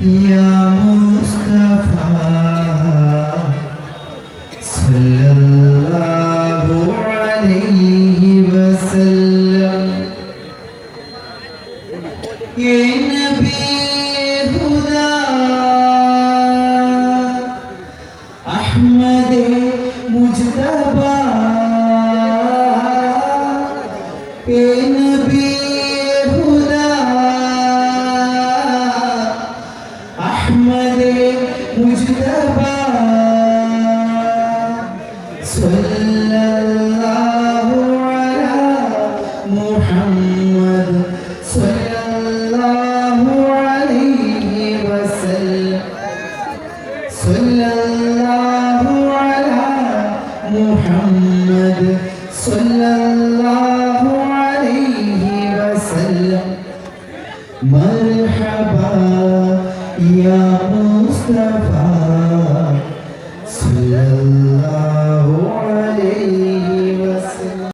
يا مصطفى صلى الله عليه وسلم يا نبي هدى أحمد مجتبى يا نبي أحمد مجتبى. صلى الله على محمد. صلى الله عليه وسلم. صلى الله على محمد صلى الله عليه وسلم. مرحبا. يا مصطفى صلى